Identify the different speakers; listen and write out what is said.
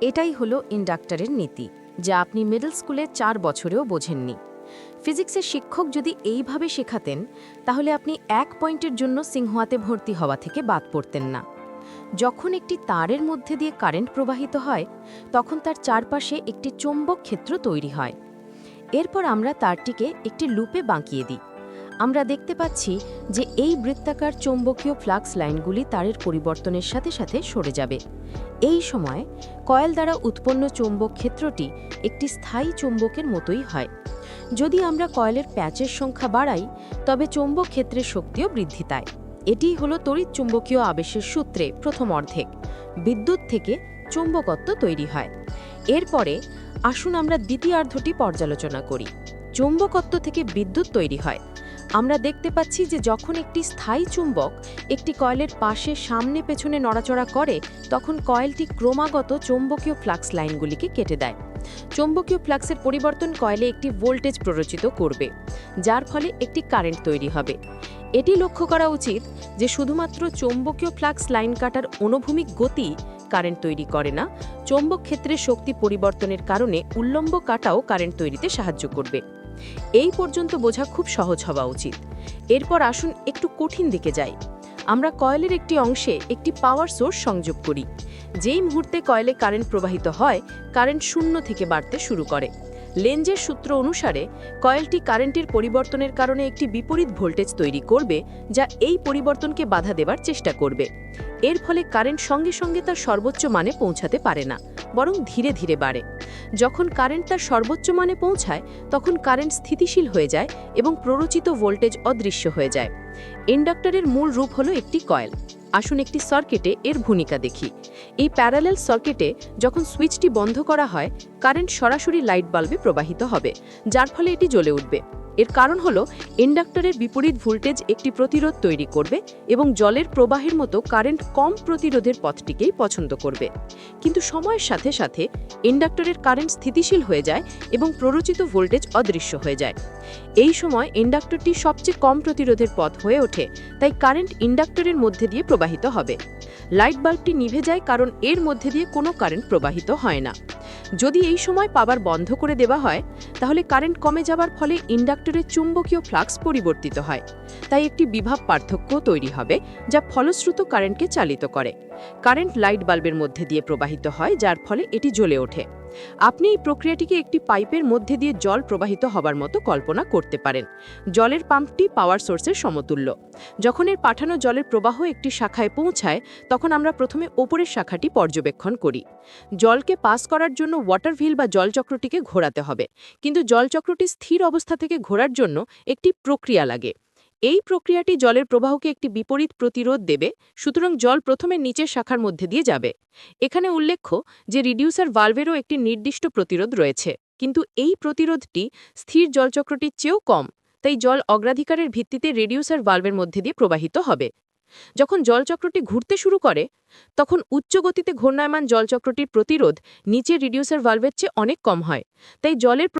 Speaker 1: এটাই হলো ইন্ডাক্টরের নীতি, যা আপনি মিডল স্কুলে চার বছরেও বোঝেননি। ফিজিক্সের শিক্ষক যদি এইভাবে শেখাতেন, তাহলে আপনি এক পয়েন্টের জন্য সিংহোয়াতে ভর্তি হওয়া থেকে বাদ পড়তেন না। যখন একটি তারের মধ্যে দিয়ে কারেন্ট প্রবাহিত হয়, তখন তার চারপাশে একটি চৌম্বক ক্ষেত্র তৈরি হয়। এরপর আমরা তারটিকে একটি লুপে বাঁকিয়ে দিই। আমরা দেখতে পাচ্ছি যে এই বৃত্তাকার চৌম্বকীয় ফ্লাক্স লাইনগুলি তারের পরিবর্তনের সাথে সাথে সরে যাবে। এই সময় কয়েল দ্বারা উৎপন্ন চৌম্বক ক্ষেত্রটি একটি স্থায়ী চৌম্বকের মতোই হয়। যদি আমরা কয়েলের প্যাচের সংখ্যা বাড়াই, তবে চৌম্বক ক্ষেত্রের শক্তিও বৃদ্ধি পায়। এটিই হলো তড়িৎ চুম্বকীয় আবেশের সূত্রে প্রথম অর্ধেক। বিদ্যুৎ থেকে চৌম্বকত্ব তৈরি হয়। এরপরে আসুন আমরা দ্বিতীয়ার্ধটি পর্যালোচনা করি। চৌম্বকত্ব থেকে বিদ্যুৎ তৈরি হয়। আমরা দেখতে পাচ্ছি যে যখন একটি স্থায়ী চুম্বক একটি কয়েলের পাশে সামনে পেছনে নড়াচড়া করে, তখন কয়েলটি ক্রমাগত চৌম্বকীয় ফ্লাক্স লাইনগুলিকে কেটে দেয়। চৌম্বকীয় ফ্লাক্সের পরিবর্তন কয়েলে একটি ভোল্টেজ প্ররোচিত করবে, যার ফলে একটি কারেন্ট তৈরি হবে। এটি লক্ষ্য করা উচিত যে শুধুমাত্র চৌম্বকীয় ফ্লাক্স লাইন কাটার অনুভূমিক গতি কারেন্ট তৈরি করে না, চৌম্বক ক্ষেত্রের শক্তি পরিবর্তনের কারণে উল্লম্ব কাটাও কারেন্ট তৈরিতে সাহায্য করবে। এই পর্যন্ত বোঝা খুব সহজ হওয়া উচিত। এরপর আসুন একটু কঠিন দিকে যাই। আমরা কয়েলের একটি অংশে একটি পাওয়ার সোর্স সংযোগ করি। যেই মুহূর্তে কয়েলে কারেন্ট প্রবাহিত হয়, কারেন্ট শূন্য থেকে বাড়তে শুরু করে। লেঞ্জের সূত্র অনুসারে, কয়েলটি কারেন্টের পরিবর্তনের কারণে একটি বিপরীত ভোল্টেজ তৈরি করবে, যা এই পরিবর্তনকে বাধা দেবার চেষ্টা করবে। এর ফলে কারেন্ট সঙ্গে সঙ্গে তার সর্বোচ্চ মানে পৌঁছাতে পারে না, বরং ধীরে ধীরে বাড়ে। যখন কারেন্ট তার সর্বোচ্চ মানে পৌঁছায়, তখন কারেন্ট স্থিতিশীল হয়ে যায় এবং প্ররোচিত ভোল্টেজ অদৃশ্য হয়ে যায়। ইন্ডাক্টরের মূল রূপ হলো একটি কয়েল। আসুন একটি সার্কিটে এর ভূমিকা দেখি। এই প্যারালেল সার্কিটে যখন সুইচটি বন্ধ করা হয়, কারেন্ট সরাসরি লাইট বাল্বে প্রবাহিত হবে, যার ফলে এটি জ্বলে উঠবে। এর কারণ হলো, ইন্ডাক্টরের বিপরীত ভোল্টেজ একটি প্রতিরোধ তৈরি করবে এবং জলের প্রবাহের মতো কারেন্ট কম প্রতিরোধের পথটিকেই পছন্দ করবে। কিন্তু সময়ের সাথে সাথে ইন্ডাক্টরের কারেন্ট স্থিতিশীল হয়ে যায় এবং প্ররোচিত ভোল্টেজ অদৃশ্য হয়ে যায়। এই সময় ইন্ডাক্টরটি সবচেয়ে কম প্রতিরোধের পথ হয়ে ওঠে, তাই কারেন্ট ইন্ডাক্টরের মধ্যে দিয়ে প্রবাহিত হবে। লাইট বাল্বটি নিভে যায় কারণ এর মধ্যে দিয়ে কোনো কারেন্ট প্রবাহিত হয় না। যদি এই সময় পাবার বন্ধ করে দেওয়া হয়, তাহলে কারেন্ট কমে যাবার ফলে ইন্ডাক্টরের চুম্বকীয় ফ্লাক্স পরিবর্তিত হয়। তাই একটি বিভাব পার্থক্য তৈরি হবে, যা ফলশ্রুত কারেন্টকে চালিত করে। কারেন্ট লাইট বাল্বের মধ্যে দিয়ে প্রবাহিত হয়, যার ফলে এটি জ্বলে ওঠে। আপনি এই প্রক্রিয়াটিকে একটি পাইপের মধ্যে দিয়ে জল প্রবাহিত হবার মতো কল্পনা করতে পারেন। জলের পাম্পটি পাওয়ার সোর্সের সমতুল্য। যখন এর পাঠানো জলের প্রবাহ একটি শাখায় পৌঁছায়, তখন আমরা প্রথমে ওপরের শাখাটি পর্যবেক্ষণ করি। জলকে পাস করার জন্য ওয়াটার ভিল বা জলচক্রটিকে ঘোরাতে হবে। কিন্তু জলচক্রটি স্থির অবস্থা থেকে ঘোরার জন্য একটি প্রক্রিয়া লাগে। এই প্রক্রিয়াটি জলের প্রবাহকে একটি বিপরীত প্রতিরোধ দেবে, সুতরাং জল প্রথমে নিচের শাখার মধ্যে দিয়ে যাবে। এখানে উল্লেখ্য যে রিডিউসার ভালভেরও একটি নির্দিষ্ট প্রতিরোধ রয়েছে, কিন্তু এই প্রতিরোধটি স্থির জলচক্রটির চেয়েও কম, তাই জল অগ্রাধিকারের ভিত্তিতে রেডিউসার ভালভের মধ্যে দিয়ে প্রবাহিত হবে। যখন জলচক্রটি ঘুরতে শুরু করে, তখন উচ্চ গতিতে ঘূর্ণায়মান জলচক্রটির প্রতিরোধ নিচে রিডিউসার ভালভের চেয়ে অনেক কম হয়, তাই জলের